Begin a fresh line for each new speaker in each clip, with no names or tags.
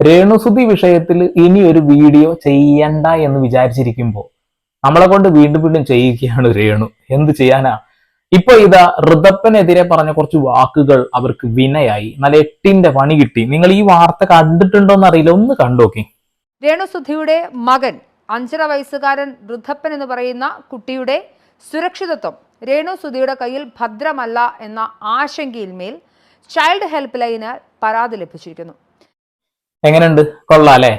രേണുസുതി വിഷയത്തിൽ ഇനി ഒരു വീഡിയോ ചെയ്യണ്ട എന്ന് വിചാരിച്ചിരിക്കുമ്പോൾ നമ്മളെ കൊണ്ട് വീണ്ടും വീണ്ടും ചെയ്യുകയാണ് രേണു. എന്ത് ചെയ്യാനാ? ഇപ്പൊ ഇതാ ഋതപ്പനെതിരെ പറഞ്ഞ കുറച്ച് വാക്കുകൾ അവർക്ക് വിനയായി. നല്ല എട്ടിന്റെ പണി കിട്ടി. നിങ്ങൾ ഈ വാർത്ത കണ്ടിട്ടുണ്ടോ എന്നറിയില്ല. ഒന്ന് കണ്ടോക്കി
രേണുസുധിയുടെ മകൻ അഞ്ചര വയസ്സുകാരൻ ഋതപ്പൻ എന്ന് പറയുന്ന കുട്ടിയുടെ സുരക്ഷിതത്വം രേണുസുധിയുടെ കയ്യിൽ ഭദ്രമല്ല എന്ന ആശങ്കയിന്മേൽ ചൈൽഡ് ഹെൽപ്പ് ലൈന് പരാതി ലഭിച്ചിരിക്കുന്നു.
എങ്ങനെയുണ്ട്? കൊള്ളാം അല്ലെ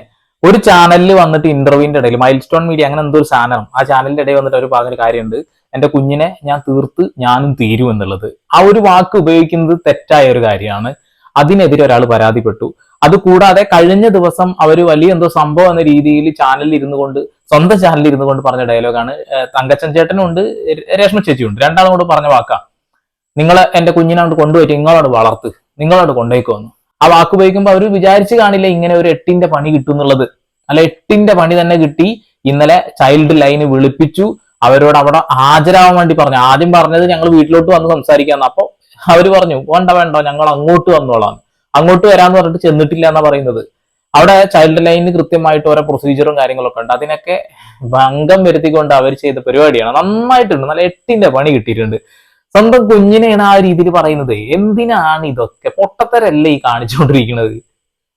ഒരു ചാനലിൽ വന്നിട്ട് ഇന്റർവ്യൂവിന്റെ ഇടയിൽ മൈൽ സ്റ്റോൺ മീഡിയ അങ്ങനെ എന്തോ ഒരു സാധനം. ആ ചാനലിന്റെ ഇടയിൽ വന്നിട്ട് അവർ പറഞ്ഞൊരു കാര്യമുണ്ട്. എന്റെ കുഞ്ഞിനെ ഞാൻ തീർത്ത് ഞാനും തീരും എന്നുള്ളത്. ആ ഒരു വാക്ക് ഉപയോഗിക്കുന്നത് തെറ്റായ ഒരു കാര്യമാണ്. അതിനെതിരെ ഒരാൾ പരാതിപ്പെട്ടു. അതുകൂടാതെ കഴിഞ്ഞ ദിവസം അവർ വലിയ എന്തോ സംഭവം എന്ന രീതിയിൽ ചാനലിൽ ഇരുന്നു കൊണ്ട് സ്വന്തം ചാനലിൽ ഇരുന്നു കൊണ്ട് പറഞ്ഞ ഡയലോഗാണ് തങ്കച്ചൻ ചേട്ടനും ഉണ്ട് രേഷ്മ ചേച്ചിയുണ്ട്. രണ്ടാളും കൂടെ പറഞ്ഞ വാക്കാ. നിങ്ങളെ എന്റെ കുഞ്ഞിനെ കൊണ്ട് കൊണ്ടുപോയിട്ട് നിങ്ങളോട് വളർത്ത് നിങ്ങളോട് കൊണ്ടുപോയിക്കോന്നു ആ വാക്ക് ഉപയോഗിക്കുമ്പോൾ അവർ വിചാരിച്ചു കാണില്ല ഇങ്ങനെ ഒരു എട്ടിന്റെ പണി കിട്ടും എന്നുള്ളത്. അല്ല എട്ടിന്റെ പണി തന്നെ കിട്ടി. ഇന്നലെ ചൈൽഡ് ലൈന് വിളിപ്പിച്ചു. അവരോട് അവിടെ ഹാജരാവാൻ വേണ്ടി പറഞ്ഞു. ആദ്യം പറഞ്ഞത് ഞങ്ങൾ വീട്ടിലോട്ട് വന്ന് സംസാരിക്കാന്ന്. അപ്പൊ അവർ പറഞ്ഞു വേണ്ട വേണ്ട ഞങ്ങൾ അങ്ങോട്ട് വന്നോളാം അങ്ങോട്ട് വരാന്ന് പറഞ്ഞിട്ട് ചെന്നിട്ടില്ല എന്നാ പറയുന്നത്. അവിടെ ചൈൽഡ് ലൈനിന് കൃത്യമായിട്ട് ഓരോ പ്രൊസീജിയറും കാര്യങ്ങളൊക്കെ ഉണ്ട്. അതിനൊക്കെ ഭംഗം വരുത്തിക്കൊണ്ട് അവർ ചെയ്ത പരിപാടിയാണ്. നന്നായിട്ടുണ്ട്. നല്ല എട്ടിന്റെ പണി കിട്ടിയിട്ടുണ്ട്. സ്വന്തം കുഞ്ഞിനെയാണ് ആ രീതിയിൽ പറയുന്നത്. എന്തിനാണ് ഇതൊക്കെ? പൊട്ടത്തരല്ലേ ഈ കാണിച്ചുകൊണ്ടിരിക്കുന്നത്?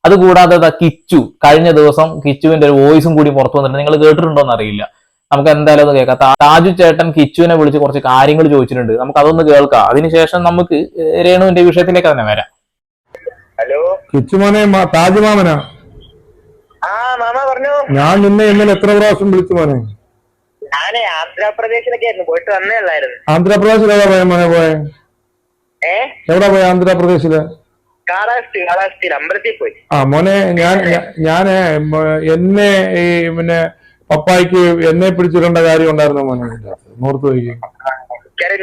അതുകൂടാതെ ദാ കിച്ചു. കഴിഞ്ഞ ദിവസം കിച്ചുവിന്റെ ഒരു വോയിസും കൂടി പുറത്തു വന്നിട്ടുണ്ട്. നിങ്ങൾ കേട്ടിട്ടുണ്ടോ എന്ന് അറിയില്ല നമുക്ക് എന്തായാലും ഒന്ന് കേൾക്കാം. രാജു താജു ചേട്ടൻ കിച്ചുവിനെ വിളിച്ച് കുറച്ച് കാര്യങ്ങൾ ചോദിച്ചിട്ടുണ്ട്. നമുക്ക് അതൊന്ന് കേൾക്കാം. അതിനുശേഷം നമുക്ക് രേണുവിന്റെ വിഷയത്തിലേക്ക് തന്നെ വരാം.
ഹലോ?
കിച്ചുമോനെ മാ- താജ്മാമനാ
ആ മാമ പറഞ്ഞു.
ഞാൻ നിന്നെ ഇന്നലെ എത്ര പ്രാവശ്യം വിളിച്ചു മോനെ?
ഞാനേ ആന്ധ്രാപ്രദേശിലൊക്കെ ആയിരുന്നു പോയിട്ട് വന്നേ ഉള്ളായിരുന്നു.
ആന്ധ്രാപ്രദേശിൽ എവിടെ പോയ മോനെ പോയെ?
ഏ?
എവിടെ പോയ ആന്ധ്രാപ്രദേശിൽ?
കാലാവസ്ഥ കാലാവസ്ഥയിൽ അമ്പലത്തിൽ പോയി.
ആ മോനെ ഞാൻ ഞാൻ ഞാൻ എന്നെ ഈ പിന്നെ പപ്പായ്ക്ക് എന്നെ പിടിച്ചിടേണ്ട കാര്യം ഉണ്ടായിരുന്നു മോനെ? നോർത്ത് പോയി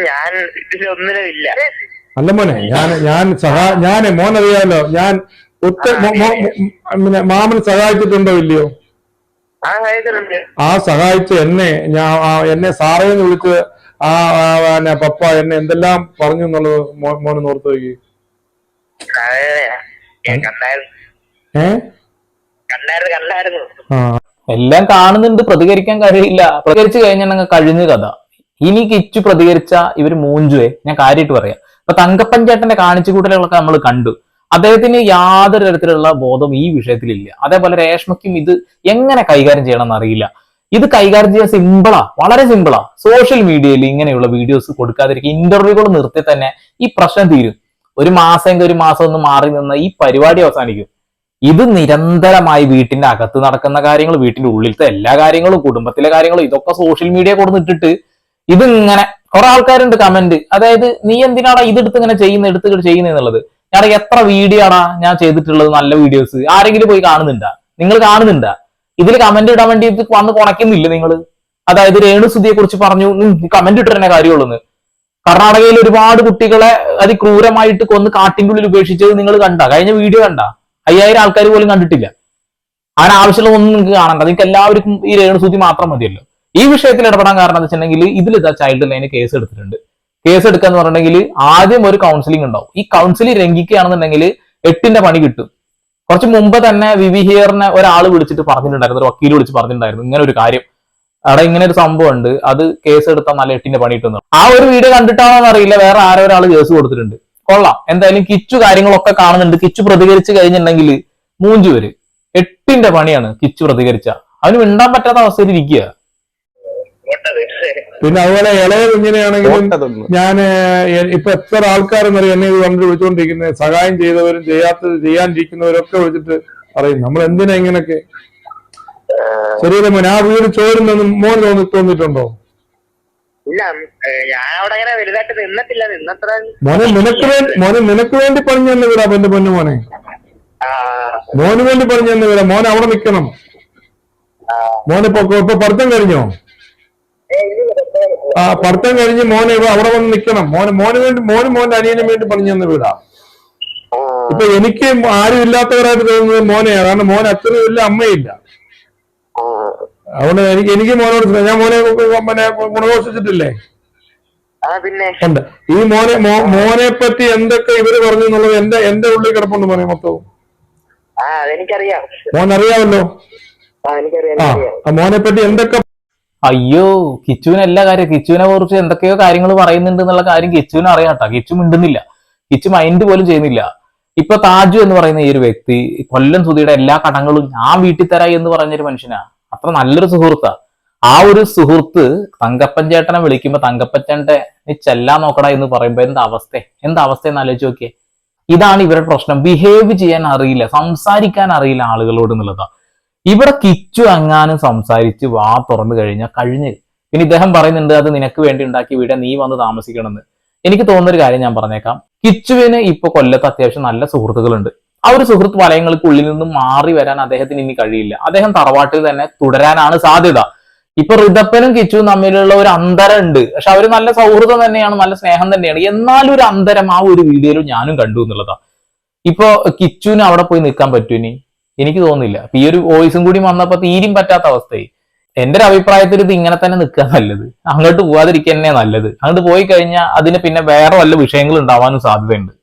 ഞാൻ ഇതിലൊന്നിനും ഇല്ല.
അല്ല മോനെ ഞാൻ ഞാൻ സഹാ ഞാൻ മോനറിയാലോ ഞാൻ ഒത്ത മോ- മോ- പിന്നെ മാമൻ സഹായിച്ചിട്ടുണ്ടോ ഇല്ലയോ?
ആ സഹായിച്ച്
ആ സഹായിച്ച എന്നെ ഞാൻ എന്നെ എന്നെ സാറേന്ന് വിളിച്ച് ആ പിന്നെ പപ്പ എന്നെ എന്തെല്ലാം പറഞ്ഞു എന്നുള്ളത് മോനെ
ഓർത്ത്
നോക്കി.
എല്ലാം കാണുന്നുണ്ട് പ്രതികരിക്കാൻ കഴിയില്ല. പ്രതികരിച്ചു കഴിഞ്ഞാൽ കഴിഞ്ഞ കഥ. ഇനി കിച്ചു പ്രതികരിച്ച ഇവർ മൂഞ്ചുവേ. ഞാൻ കാര്യമായിട്ട് പറയാം. ഇപ്പൊ തങ്കപ്പൻ ചേട്ടന്റെ കാണിച്ചു കൂട്ടലുകളൊക്കെ നമ്മൾ കണ്ടു. അദ്ദേഹത്തിന് യാതൊരു തരത്തിലുള്ള ബോധം ഈ വിഷയത്തിലില്ല. അതേപോലെ രേഷ്മയ്ക്കും ഇത് എങ്ങനെ കൈകാര്യം ചെയ്യണം എന്നറിയില്ല ഇത് കൈകാര്യം ചെയ്യാൻ സിമ്പിളാ വളരെ സിമ്പിളാ സോഷ്യൽ മീഡിയയിൽ ഇങ്ങനെയുള്ള വീഡിയോസ് കൊടുക്കാതിരിക്കുക ഇന്റർവ്യൂകൾ നിർത്തി തന്നെ ഈ പ്രശ്നം തീരും. ഒരു മാസം ഒരു മാസം ഒന്ന് മാറി നിന്ന് ഈ പരിപാടി അവസാനിക്കും. ഇത് നിരന്തരമായി വീട്ടിന്റെ അകത്ത് നടക്കുന്ന കാര്യങ്ങൾ വീട്ടിന്റെ ഉള്ളിലത്തെ എല്ലാ കാര്യങ്ങളും കുടുംബത്തിലെ കാര്യങ്ങളും ഇതൊക്കെ സോഷ്യൽ മീഡിയ കൊടുത്തിട്ടിട്ട് ഇതിങ്ങനെ കുറെ ആൾക്കാരുണ്ട് കമന്റ് അതായത് നീ എന്തിനാടാ ഇതെടുത്ത് ഇങ്ങനെ ചെയ്യുന്ന എടുത്ത് ചെയ്യുന്നത് എന്നുള്ളത്? ഞാൻ എത്ര വീഡിയോ ആടാ ഞാൻ ചെയ്തിട്ടുള്ളത് നല്ല വീഡിയോസ് ആരെങ്കിലും പോയി കാണുന്നുണ്ടാ? നിങ്ങൾ കാണുന്നുണ്ടാ? ഇതിൽ കമന്റ് ഇടാൻ വേണ്ടി ഇത് വന്ന് കുണക്കുന്നില്ല നിങ്ങൾ അതായത് രേണുസുതിയെ കുറിച്ച് പറഞ്ഞു കമന്റ് ഇട്ടിരുന്ന കാര്യമുള്ളൂ കർണാടകയിൽ ഒരുപാട് കുട്ടികളെ അതിക്രൂരമായിട്ട് കൊന്ന് കാട്ടിന്റെ ഉള്ളിൽ ഉപേക്ഷിച്ചത് നിങ്ങൾ കണ്ട? കഴിഞ്ഞ വീഡിയോ കണ്ട? അയ്യായിരം ആൾക്കാർ പോലും കണ്ടിട്ടില്ല. അങ്ങനെ ആവശ്യമുള്ള ഒന്നും നിങ്ങൾക്ക് കാണണ്ട. നിങ്ങൾക്ക് എല്ലാവർക്കും ഈ രേണുസൂതി മാത്രം മതിയല്ലോ. ഈ വിഷയത്തിൽ ഇടപെടാൻ കാരണം എന്താ വെച്ചിട്ടുണ്ടെങ്കിൽ ഇതിൽ ഇതാ ചൈൽഡ് ലൈന് കേസ് എടുത്തിട്ടുണ്ട്. കേസ് എടുക്കാന്ന് പറഞ്ഞിട്ടുണ്ടെങ്കിൽ ആദ്യം ഒരു കൗൺസിലിംഗ് ഉണ്ടാവും. ഈ കൗൺസിലിംഗ് ലംഘിക്കുകയാണെന്നുണ്ടെങ്കിൽ എട്ടിന്റെ പണി കിട്ടും. കുറച്ച് മുമ്പ് തന്നെ വിവി ഹിയറിനെ ഒരാൾ വിളിച്ചിട്ട് പറഞ്ഞിട്ടുണ്ടായിരുന്നു ഒരു വക്കീൽ വിളിച്ച് പറഞ്ഞിട്ടുണ്ടായിരുന്നു. ഇങ്ങനെ ഒരു കാര്യം. അവിടെ ഇങ്ങനെ ഒരു സംഭവം ഉണ്ട്. അത് കേസ് എടുത്താൽ നല്ല എട്ടിന്റെ പണി കിട്ടുന്നു ആ ഒരു വീഡിയോ കണ്ടിട്ടാണോ അറിയില്ല. വേറെ ആരോ ഒരാൾ കേസ് കൊടുത്തിട്ടുണ്ട്. കൊള്ളാം. എന്തായാലും കിച്ചു കാര്യങ്ങളൊക്കെ കാണുന്നുണ്ട്. കിച്ചു പ്രതികരിച്ചു കഴിഞ്ഞിട്ടുണ്ടെങ്കിൽ മൂഞ്ചു വരും. എട്ടിന്റെ പണിയാണ് കിച്ചു പ്രതികരിച്ച. അവന് മിണ്ടാൻ പറ്റാത്ത അവസ്ഥയിൽ ഇരിക്കുക
പിന്നെ അതുപോലെ ഇളയ എങ്ങനെയാണെങ്കിലും ഞാൻ ഇപ്പൊ എത്ര ആൾക്കാരെന്നറിയാം എന്നെ ഇത് കണ്ടു വിളിച്ചുകൊണ്ടിരിക്കുന്നത് സഹായം ചെയ്തവരും ചെയ്യാത്തത് ചെയ്യാണ്ടിരിക്കുന്നവരൊക്കെ വിളിച്ചിട്ട് പറയും. നമ്മൾ എന്തിനാ ഇങ്ങനൊക്കെ? ശരീരം മോൻ ആ വീട് ചോരുന്നെന്ന് മോൻ തോന്നി തോന്നിയിട്ടുണ്ടോ?
ഇല്ല ഞാൻ അവിടെ അങ്ങനെ വലുതായിട്ട് നിന്നിട്ടില്ല. നിന്നത്ര
മോനെ നിനക്ക് വേണ്ടി മോനെ നിനക്ക് വേണ്ടി പറഞ്ഞു തന്നെ വിടാ എന്റെ പൊന്നു മോനെ. മോന് വേണ്ടി പറഞ്ഞു തന്നെ വിടാം മോനെ അവിടെ
നിക്കണം.
മോനെ ഇപ്പൊ ഇപ്പൊ പഠിത്തം കഴിഞ്ഞോ? ആ പഠിത്തം കഴിഞ്ഞ് മോനെ അവിടെ വന്ന് നിൽക്കണം മോന് മോന് വേണ്ടി മോന് മോന്റെ അനിയനും വേണ്ടി പറഞ്ഞു തന്നെ വീടാ. ഇപ്പൊ എനിക്ക് ആരും ഇല്ലാത്തവരായിട്ട് തോന്നുന്നത് മോനെയാണ്. കാരണം മോൻ അച്ഛനും ഇല്ല അമ്മയില്ല. അതുകൊണ്ട് എനിക്ക് എനിക്ക് മോനോട്. ഞാൻ മോനെ പിന്നെ ഗുണഘോഷിച്ചിട്ടില്ലേ? ഉണ്ട്. ഈ മോനെ മോനെ പറ്റി എന്തൊക്കെ ഇവർ പറഞ്ഞു എന്നുള്ളത് എന്റെ എന്റെ ഉള്ളിൽ കിടപ്പുണ്ട് മോനെ മൊത്തവും.
ആ ആ
മോനെ പറ്റി എന്തൊക്കെ
അയ്യോ കിച്ചുവിന് എല്ലാ കാര്യം കിച്ചുവിനെ കുറിച്ച് എന്തൊക്കെയോ കാര്യങ്ങൾ പറയുന്നുണ്ട് എന്നുള്ള കാര്യം കിച്ചുവിന് അറിയാട്ടോ കിച്ചു മിണ്ടുന്നില്ല. കിച്ചു മൈൻഡ് പോലും ചെയ്യുന്നില്ല. ഇപ്പൊ താജു എന്ന് പറയുന്ന ഈ ഒരു വ്യക്തി കൊല്ലം സുധിയുടെ എല്ലാ കടങ്ങളും ഞാൻ വീട്ടിൽ തരായി എന്ന് പറഞ്ഞൊരു മനുഷ്യനാ. അത്ര നല്ലൊരു സുഹൃത്താ. ആ ഒരു സുഹൃത്ത് തങ്കപ്പൻ ചേട്ടനെ വിളിക്കുമ്പോ തങ്കപ്പൻ ചേട്ടന്റെ നീ ചെല്ലാൻ നോക്കടാ എന്ന് പറയുമ്പോ എന്താ അവസ്ഥ? എന്താ അവസ്ഥ എന്ന് ആലോചിച്ച് നോക്കിയേ. ഇതാണ് ഇവരുടെ പ്രശ്നം. ബിഹേവ് ചെയ്യാൻ അറിയില്ല. സംസാരിക്കാൻ അറിയില്ല ആളുകളോട് എന്നുള്ളതാ. ഇവിടെ കിച്ചു അങ്ങാനും സംസാരിച്ച് വാ തുറന്നു കഴിഞ്ഞാൽ കഴിഞ്ഞ്. പിന്നെ ഇദ്ദേഹം പറയുന്നുണ്ട് അത് നിനക്ക് വേണ്ടി ഉണ്ടാക്കി വീട് നീ വന്ന് താമസിക്കണമെന്ന്. എനിക്ക് തോന്നുന്ന ഒരു കാര്യം ഞാൻ പറഞ്ഞേക്കാം. കിച്ചുവിന് ഇപ്പൊ കൊല്ലത്ത് അത്യാവശ്യം നല്ല സുഹൃത്തുക്കളുണ്ട്. ആ ഒരു സുഹൃത്ത് വലയങ്ങൾക്കുള്ളിൽ നിന്നും മാറി വരാൻ അദ്ദേഹത്തിന് ഇനി കഴിയില്ല. അദ്ദേഹം തറവാട്ടിൽ തന്നെ തുടരാനാണ് സാധ്യത. ഇപ്പൊ ഋതപ്പനും കിച്ചുവും തമ്മിലുള്ള ഒരു അന്തരം ഉണ്ട് പക്ഷെ അവർ നല്ല സൗഹൃദം തന്നെയാണ് നല്ല സ്നേഹം തന്നെയാണ്. എന്നാലും ഒരു അന്തരം ആ ഒരു വീഡിയോയിൽ ഞാനും കണ്ടു എന്നുള്ളതാ. ഇപ്പൊ കിച്ചുവിന് അവിടെ പോയി നിൽക്കാൻ പറ്റൂ ഇനി? എനിക്ക് തോന്നുന്നില്ല. അപ്പൊ ഈ ഒരു വോയിസും കൂടി വന്നപ്പോ തീരും പറ്റാത്ത അവസ്ഥയായി. എന്റെ ഒരു അഭിപ്രായത്തിൽ ഇത് ഇങ്ങനെ തന്നെ നിൽക്കുക നല്ലത്. അങ്ങോട്ട് പോവാതിരിക്കുക തന്നെ നല്ലത്. അങ്ങോട്ട് പോയി കഴിഞ്ഞാൽ അതിന് പിന്നെ വേറെ വല്ല വിഷയങ്ങൾ ഉണ്ടാവാനും സാധ്യതയുണ്ട്.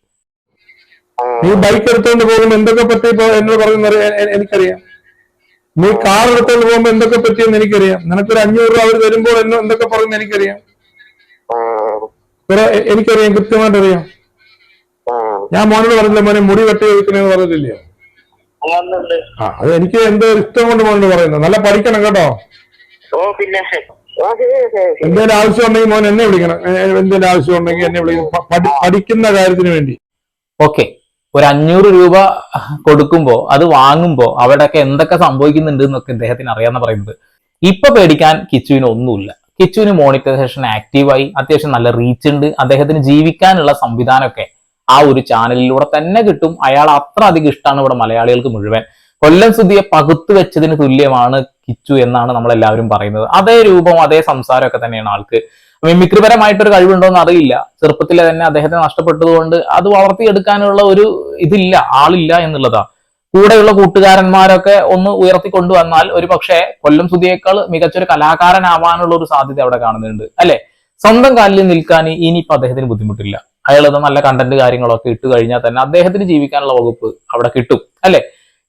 നീ ബൈക്ക് എടുത്തോണ്ട് പോകുമ്പോ എന്തൊക്കെ പറ്റി എന്നോട് പറയുന്നത് എനിക്കറിയാം. നീ കാർ എടുത്തോണ്ട് പോകുമ്പോ എന്തൊക്കെ പറ്റിയെന്ന് എനിക്കറിയാം. നിനക്കൊരു അഞ്ഞൂറ് രൂപ അവർ തരുമ്പോൾ എന്നെ എന്തൊക്കെ പറയുന്നത് എനിക്കറിയാം. എനിക്കറിയാം കൃത്യമായിട്ട് അറിയാം ഞാൻ മോനോട് പറഞ്ഞില്ല മോനെ മുടി വെട്ടി വെക്കണെന്ന് പറഞ്ഞില്ലയോ ആ അത് എനിക്ക് എന്തോ ഇഷ്ടം കൊണ്ട് മോനോട് പറയുന്നത് നല്ല പഠിക്കണം കേട്ടോ.
ഓ പിന്നെ.
എന്തെങ്കിലും ആവശ്യം ഉണ്ടെങ്കിൽ മോൻ എന്നെ വിളിക്കണം. എന്തെങ്കിലും ആവശ്യം ഉണ്ടെങ്കിൽ എന്നെ വിളിക്കണം. പഠിക്കുന്ന കാര്യത്തിന് വേണ്ടി.
ഓക്കെ. ഒരു അഞ്ഞൂറ് രൂപ കൊടുക്കുമ്പോ അത് വാങ്ങുമ്പോ അവിടെയൊക്കെ എന്തൊക്കെ സംഭവിക്കുന്നുണ്ട് എന്നൊക്കെ ഇദ്ദേഹത്തിന് അറിയാന്ന് പറയുന്നത്. ഇപ്പൊ പേടിക്കാൻ കിച്ചുവിന് ഒന്നുമില്ല. കിച്ചുവിന് മോണിറ്റൈസേഷൻ ആക്റ്റീവായി അത്യാവശ്യം നല്ല റീച്ച് ഉണ്ട്. അദ്ദേഹത്തിന് ജീവിക്കാനുള്ള സംവിധാനമൊക്കെ ആ ഒരു ചാനലിലൂടെ തന്നെ കിട്ടും. അയാൾ അത്ര അധികം ഇഷ്ടമാണ് ഇവിടെ മലയാളികൾക്ക് മുഴുവൻ. കൊല്ലം സുധിയെ പകുത്തു വെച്ചതിന് തുല്യമാണ് കിച്ചു എന്നാണ് നമ്മൾ എല്ലാവരും പറയുന്നത്. അതേ രൂപം അതേ സംസാരമൊക്കെ തന്നെയാണ് ആൾക്ക്. മിമിക്രിപരമായിട്ടൊരു കഴിവുണ്ടോയെന്ന് അറിയില്ല. ചെറുപ്പത്തിലെ തന്നെ അദ്ദേഹത്തെ നഷ്ടപ്പെട്ടതുകൊണ്ട് അത് വളർത്തിയെടുക്കാനുള്ള ഒരു ഇതില്ല ആളില്ല എന്നുള്ളതാ. കൂടെയുള്ള കൂട്ടുകാരന്മാരൊക്കെ ഒന്ന് ഉയർത്തി കൊണ്ടുവന്നാൽ ഒരു പക്ഷേ കൊല്ലം സുധിയേക്കാൾ മികച്ചൊരു കലാകാരനാവാനുള്ള ഒരു സാധ്യത അവിടെ കാണുന്നുണ്ട്. അല്ലെ? സ്വന്തം കാലിൽ നിൽക്കാൻ ഇനിയിപ്പോ അദ്ദേഹത്തിന് ബുദ്ധിമുട്ടില്ല. അയാൾ നല്ല കണ്ടന്റ് കാര്യങ്ങളൊക്കെ ഇട്ട് കഴിഞ്ഞാൽ തന്നെ അദ്ദേഹത്തിന് ജീവിക്കാനുള്ള വകുപ്പ് അവിടെ കിട്ടും. അല്ലെ?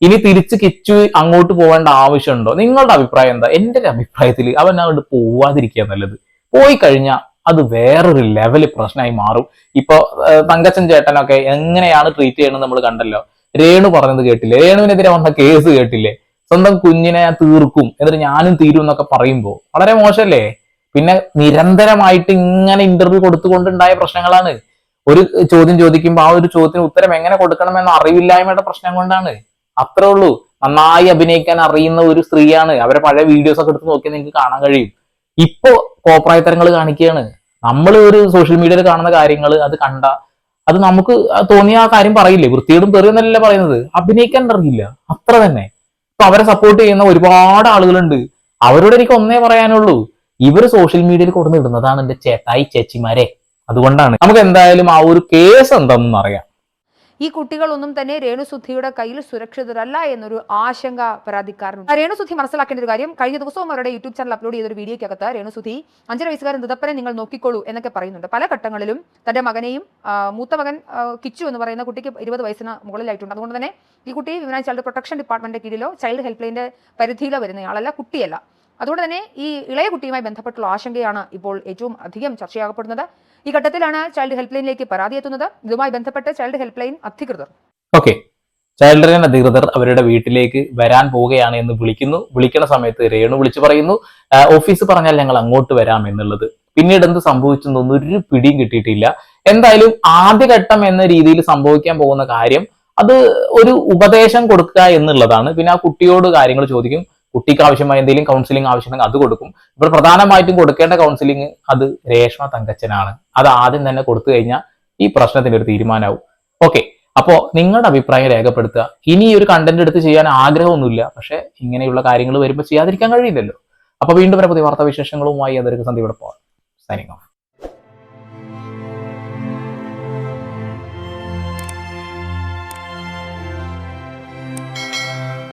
ഇനി തിരിച്ച് കിച്ചു അങ്ങോട്ട് പോകേണ്ട ആവശ്യമുണ്ടോ? നിങ്ങളുടെ അഭിപ്രായം എന്താ? എന്റെ ഒരു അഭിപ്രായത്തിൽ അവൻ അങ്ങോട്ട് പോവാതിരിക്കുക നല്ലത്. പോയി കഴിഞ്ഞാൽ അത് വേറൊരു ലെവൽ പ്രശ്നമായി മാറും. ഇപ്പൊ തങ്കച്ചൻ ചേട്ടനൊക്കെ എങ്ങനെയാണ് ട്രീറ്റ് ചെയ്യണമെന്ന് നമ്മൾ കണ്ടല്ലോ. രേണു പറഞ്ഞത് കേട്ടില്ലേ? രേണുവിനെതിരെ വന്ന കേസ് കേട്ടില്ലേ? സ്വന്തം കുഞ്ഞിനെ ഞാൻ തീർക്കും എന്നിട്ട് ഞാനും തീരും എന്നൊക്കെ പറയുമ്പോൾ വളരെ മോശമല്ലേ? പിന്നെ നിരന്തരമായിട്ട് ഇങ്ങനെ ഇന്റർവ്യൂ കൊടുത്തുകൊണ്ടുണ്ടായ പ്രശ്നങ്ങളാണ്. ഒരു ചോദ്യം ചോദിക്കുമ്പോൾ ആ ഒരു ചോദ്യത്തിന് ഉത്തരം എങ്ങനെ കൊടുക്കണമെന്ന അറിവില്ലായ്മയുടെ പ്രശ്നം കൊണ്ടാണ്. അത്രേ ഉള്ളൂ. നന്നായി അഭിനയിക്കാൻ അറിയുന്ന ഒരു സ്ത്രീയാണ്. അവരെ പഴയ വീഡിയോസ് ഒക്കെ എടുത്ത് നോക്കിയാൽ നിങ്ങൾക്ക് കാണാൻ കഴിയും. ഇപ്പോ കോപ്രായത്തരങ്ങൾ കാണിക്കുകയാണ്. നമ്മൾ ഒരു സോഷ്യൽ മീഡിയയിൽ കാണുന്ന കാര്യങ്ങൾ അത് കണ്ട അത് നമുക്ക് തോന്നിയ ആ കാര്യം പറയില്ലേ? വൃത്തിയോടും തെറിയെന്നല്ല പറയുന്നത്? അഭിനയിക്കാൻ അറിയില്ല. അത്ര തന്നെ. ഇപ്പൊ അവരെ സപ്പോർട്ട് ചെയ്യുന്ന ഒരുപാട് ആളുകളുണ്ട്. അവരോട് എനിക്ക് ഒന്നേ പറയാനുള്ളൂ. ഇവർ സോഷ്യൽ മീഡിയയിൽ കൊടുന്നിടുന്നതാണ് എന്റെ ചേട്ടായി ചേച്ചിമാരെ. അതുകൊണ്ടാണ്. നമുക്ക് എന്തായാലും ആ ഒരു കേസ് എന്താണെന്ന് അറിയാം.
ഈ കുട്ടികളൊന്നും തന്നെ രേണുസുദ്ധിയുടെ കയ്യിൽ സുരക്ഷിതരല്ല എന്നൊരു ആശങ്ക പരാതിക്കാരനുണ്ട് രേണുസുദ്ധി മനസ്സിലാക്കേണ്ട ഒരു കാര്യം കഴിഞ്ഞ ദിവസവും അവരുടെ യൂട്യൂബ് ചാനൽ അപ്ലോഡ് ചെയ്ത ഒരു വീഡിയോയ്ക്കകത്ത് രേണുസുദ്ധി അഞ്ചര വയസ്സുകാരൻ ദുതപ്പനെ നിങ്ങൾ നോക്കിക്കോളൂ എന്നൊക്കെ പറയുന്നുണ്ട്. പല ഘട്ടങ്ങളിലും തന്റെ മകനെയും മൂത്ത മകൻ കിച്ചു എന്ന് പറയുന്ന കുട്ടിക്ക് ഇരുപത് വയസ്സിന് മുകളിലായിട്ടുണ്ട്. അതുകൊണ്ട് തന്നെ ഈ കുട്ടി വിമനാ ചൈൽഡ് പ്രൊട്ടക്ഷൻ ഡിപ്പാർട്ട്മെന്റിന്റെ കീഴിലോ ചൈൽഡ് ഹെൽപ്പ് ലൈനിന്റെ പരിധിയിലോ വരുന്നയാളല്ല കുട്ടിയല്ല. അതുകൊണ്ട് തന്നെ ഈ ഇളയ കുട്ടിയുമായി ബന്ധപ്പെട്ടുള്ള ആശങ്കയാണ് ഇപ്പോൾ ഏറ്റവും അധികം ചർച്ചയാകപ്പെടുന്നത്. ഈ ഘട്ടത്തിലാണ് ചൈൽഡ് ഹെൽപ്പ് ലൈനിലേക്ക് പരാതി എത്തുന്നത്. ഇതുമായി ബന്ധപ്പെട്ട് ചൈൽഡ് ഹെൽപ്പ് ലൈൻ അധികൃതർ.
ഓക്കെ. ചൈൽഡ് ലൈൻ അധികൃതർ അവരുടെ വീട്ടിലേക്ക് വരാൻ പോവുകയാണ് എന്ന് വിളിക്കുന്നു. വിളിക്കുന്ന സമയത്ത് രേണു വിളിച്ചു പറയുന്നു ഓഫീസ് പറഞ്ഞാൽ ഞങ്ങൾ അങ്ങോട്ട് വരാം എന്നുള്ളത്. പിന്നീട് എന്ത് സംഭവിച്ചെന്നൊന്നും ഒരു പിടിയും കിട്ടിയിട്ടില്ല. എന്തായാലും ആദ്യഘട്ടം എന്ന രീതിയിൽ സംഭവിക്കാൻ പോകുന്ന കാര്യം അത് ഒരു ഉപദേശം കൊടുക്കുക എന്നുള്ളതാണ്. പിന്നെ ആ കുട്ടിയോട് കാര്യങ്ങൾ ചോദിക്കും. കുട്ടിക്ക് ആവശ്യമായ എന്തെങ്കിലും കൗൺസിലിംഗ് ആവശ്യമുണ്ടെങ്കിൽ അത് കൊടുക്കും. ഇവിടെ പ്രധാനമായിട്ടും കൊടുക്കേണ്ട കൗൺസിലിംഗ് അത് രേഷ്മ തങ്കച്ചനാണ്. അത് ആദ്യം തന്നെ കൊടുത്തു കഴിഞ്ഞാൽ ഈ പ്രശ്നത്തിന്റെ ഒരു തീരുമാനമാവും. ഓക്കെ അപ്പോ നിങ്ങളുടെ അഭിപ്രായം രേഖപ്പെടുത്തുക. ഇനി ഒരു കണ്ടന്റ് എടുത്ത് ചെയ്യാൻ ആഗ്രഹമൊന്നുമില്ല. പക്ഷേ ഇങ്ങനെയുള്ള കാര്യങ്ങൾ വരുമ്പോൾ ചെയ്യാതിരിക്കാൻ കഴിയില്ലല്ലോ. അപ്പോൾ വീണ്ടും വരെ പുതിയ വാർത്താവിശേഷങ്ങളുമായി അതൊരു സന്ധി ഇവിടെ പോകാം സൈനിങ് ഓഫ്